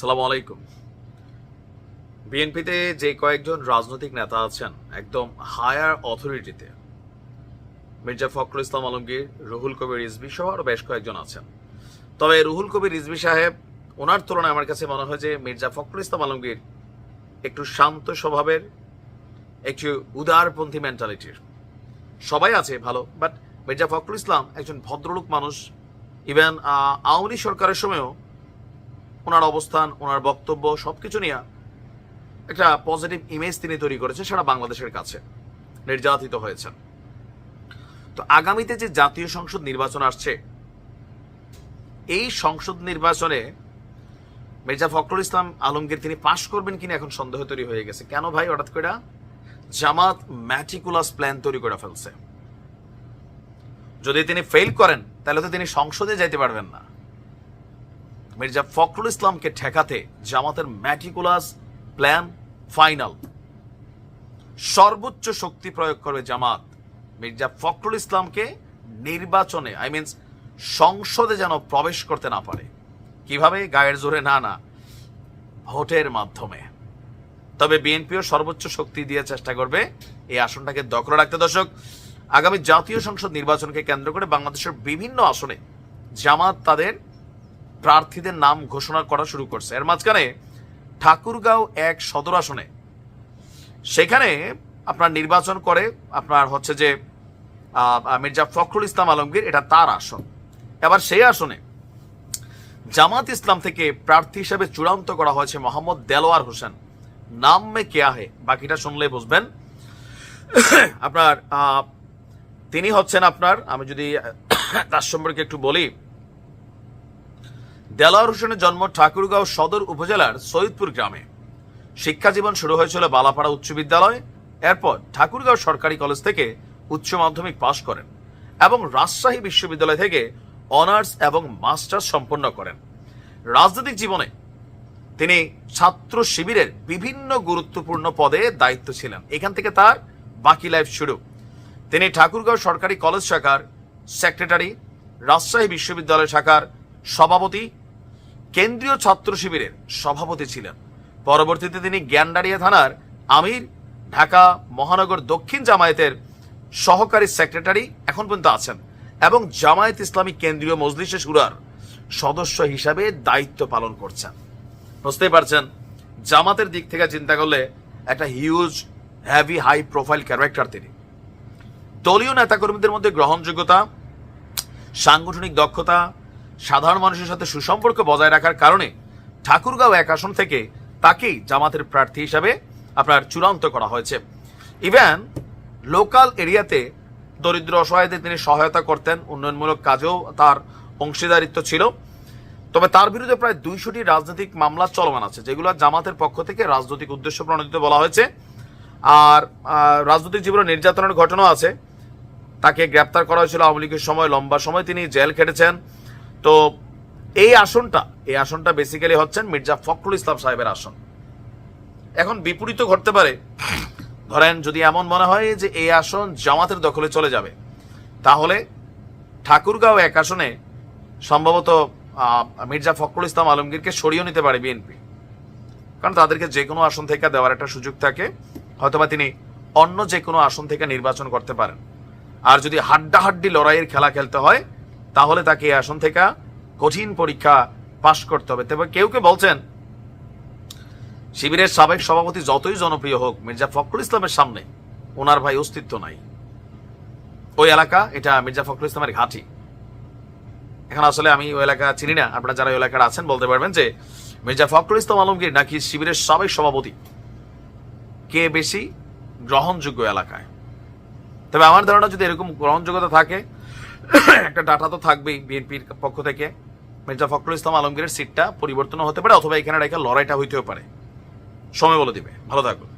সালাম আলাইকুম। বিএনপিতে যে কয়েকজন রাজনৈতিক নেতা আছেন, একদম হায়ার অথরিটিতে, মির্জা ফখরুল ইসলাম আলমগীর, রুহুল কবির রিজবি সহ আরও বেশ কয়েকজন আছেন। তবে রুহুল কবির রিজবি সাহেব, ওনার তুলনায় আমার কাছে মনে হয় যে মির্জা ফখরুল ইসলাম আলমগীর একটু শান্ত স্বভাবের, একটু উদারপন্থী মেন্টালিটির সবাই আছে ভালো বাট মির্জা ফখরুল ইসলাম একজন ভদ্রলোক মানুষ। ইভেন আওয়ামী সরকারের সময়ও ওনার অবস্থান, ওনার বক্তব্য, সবকিছু নিয়ে একটা পজিটিভ ইমেজ তিনি তৈরি করেছেন সারা বাংলাদেশের কাছে। নির্যাতিত হয়েছেন। তো আগামীতে যে জাতীয় সংসদ নির্বাচন আসছে, এই সংসদ নির্বাচনে মির্জা ফখরুল ইসলাম আলমগীর তিনি পাশ করবেন কিনা এখন সন্দেহ তৈরি হয়ে গেছে। কেন ভাই হঠাৎ করে? জামাত ম্যাটিকুলাস প্ল্যান তৈরি করে ফেলছে। যদি তিনি ফেল করেন, তাহলে তো তিনি সংসদে যাইতে পারবেন না। মির্জা ফখরুল ইসলামকে ঠেকাতে জামাতের ম্যাটিকুলাস প্ল্যান ফাইনাল। সর্বোচ্চ শক্তি প্রয়োগ করবে জামাত। মির্জা ফখরুল ইসলামকে নির্বাচনে আই মিনস সংসদে যেন প্রবেশ করতে না পারে। কীভাবে? গায়ের জোরে না না, ভোটের মাধ্যমে। তবে বিএনপিও সর্বোচ্চ শক্তি দিয়ে চেষ্টা করবে এই আসনটাকে দখলে রাখতে। দর্শক, আগামী জাতীয় সংসদ নির্বাচনকে কেন্দ্র করে বাংলাদেশের বিভিন্ন আসনে জামাত তাদের প্রার্থীদের নাম ঘোষণা করা শুরু করছে। এর মাঝখানে ঠাকুরগাঁও এক সদর আসনে। সেখানে আপনার নির্বাচন করে আপনার হচ্ছে যে মির্জা ফখরুল ইসলাম আলমগীর, এটা তার আসন। এবার সেই আসনে জামাত ইসলাম থেকে প্রার্থী হিসেবে চূড়ান্ত করা হয়েছে মোহাম্মদ দেলোয়ার হোসেন। নাম মে কেয়া হে? বাকিটা শুনলে বুঝবেন। আপনার তিনি হচ্ছেন আপনার, আমি যদি তার সম্পর্কে একটু বলি দেলোয়ার হোসেনের জন্ম ঠাকুরগাঁও সদর উপজেলার সৈয়দপুর গ্রামে। শিক্ষা জীবন শুরু হয়েছিল বালাপাড়া উচ্চ বিদ্যালয়। এরপর ঠাকুরগাঁও সরকারি কলেজ থেকে উচ্চ মাধ্যমিক পাশ করেন এবং রাজশাহী বিশ্ববিদ্যালয় থেকে অনার্স এবং মাস্টার্স সম্পন্ন করেন। রাজনৈতিক জীবনে তিনি ছাত্র শিবিরের বিভিন্ন গুরুত্বপূর্ণ পদে দায়িত্ব ছিলেন। এখান থেকে তার বাকি লাইফ শুরু। তিনি ঠাকুরগাঁও সরকারি কলেজ শাখার সেক্রেটারি, রাজশাহী বিশ্ববিদ্যালয় শাখার সভাপতি কেন্দ্রীয় ছাত্র শিবিরের সভাপতি ছিলেন। পরবর্তীতে তিনি জ্ঞানদাড়িয়া থানার আমির, ঢাকা মহানগর দক্ষিণ জামায়াতের সহকারী সেক্রেটারি এখন পর্যন্ত আছেন এবং জামায়াত ইসলামী কেন্দ্রীয় মজলিসে সুরার সদস্য হিসাবে দায়িত্ব পালন করছেন। বুঝতেই পারছেন, জামাতের দিক থেকে চিন্তা করলে একটা huge heavy high profile character তিনি। দলীয় নেতাকর্মীদের মধ্যে গ্রহণযোগ্যতা, সাংগঠনিক দক্ষতা সাধারণ মানুষের সাথে সুসম্পর্ক বজায় রাখার কারণে ঠাকুরগাঁও এক আসন থেকে তাকেই জামাতের প্রার্থী হিসাবে আপনার চূড়ান্ত করা হয়েছে। ইভেন লোকাল এরিয়াতে দরিদ্র অসহায়দের তিনি সহায়তা করতেন, উন্নয়নমূলক কাজেও তার অংশীদারিত্ব ছিল। তবে তার বিরুদ্ধে প্রায় দুইশোটি রাজনৈতিক মামলা চলমান আছে, যেগুলো জামাতের পক্ষ থেকে রাজনৈতিক উদ্দেশ্য প্রণোদিত বলা হয়েছে। আর রাজনৈতিক জীবনে নির্যাতনের ঘটনা আছে। তাকে গ্রেপ্তার করা হয়েছিল আওয়ামী লীগের সময়, লম্বা সময় তিনি জেল খেটেছেন। তো এই আসনটা এই আসনটা বেসিক্যালি হচ্ছেন মির্জা ফখরুল ইসলাম সাহেবের আসন। এখন বিপরীত ঘটতে পারে। ধরেন যদি এমন মনে হয় যে এই আসন জামাতের দখলে চলে যাবে, তাহলে ঠাকুরগাঁও এক আসনে সম্ভবত মির্জা ফখরুল ইসলাম আলমগীরকে সরিয়ে নিতে পারে বিএনপি। কারণ তাদেরকে যে কোনো আসন থেকে দেওয়ার একটা সুযোগ থাকে, হয়তোবা তিনি অন্য যে কোনো আসন থেকে নির্বাচন করতে পারেন। আর যদি হাড্ডাহাড্ডি লড়াইয়ের খেলা খেলতে হয় তাহলে তাকে আসন থেকে কঠিন পরীক্ষা পাশ করতে হবে। তবে কেউ কেউ বলছেন, শিবিরের সাবেক সভাপতি যতই জনপ্রিয় হোক, মির্জা ফখরুল ইসলামের সামনে ওনার ভাই অস্তিত্ব নাই। ওই এলাকা, এটা মির্জা ফখরুল ইসলামের ঘাঁটি। এখন আসলে আমি ওই এলাকা চিনি না। আপনারা যারা ওই এলাকার আছেন, বলতে পারবেন যে মির্জা ফখরুল ইসলাম আলমগীর নাকি শিবিরের সাবেক সভাপতি? কে বেশি গ্রহণযোগ্য এলাকায়? তবে আমার ধারণা, যদি এরকম গ্রহণযোগ্যতা থাকে একটা ডাটা তো থাকবেই বিএনপির পক্ষ থেকে। মির্জা ফখরুল ইসলাম আলমগীরের সিটটা পরিবর্তন হতে পারে, অথবা এখানে রেখে লড়াইটা হইতেও পারে। সময় বলে দিবে। ভালো থাকবেন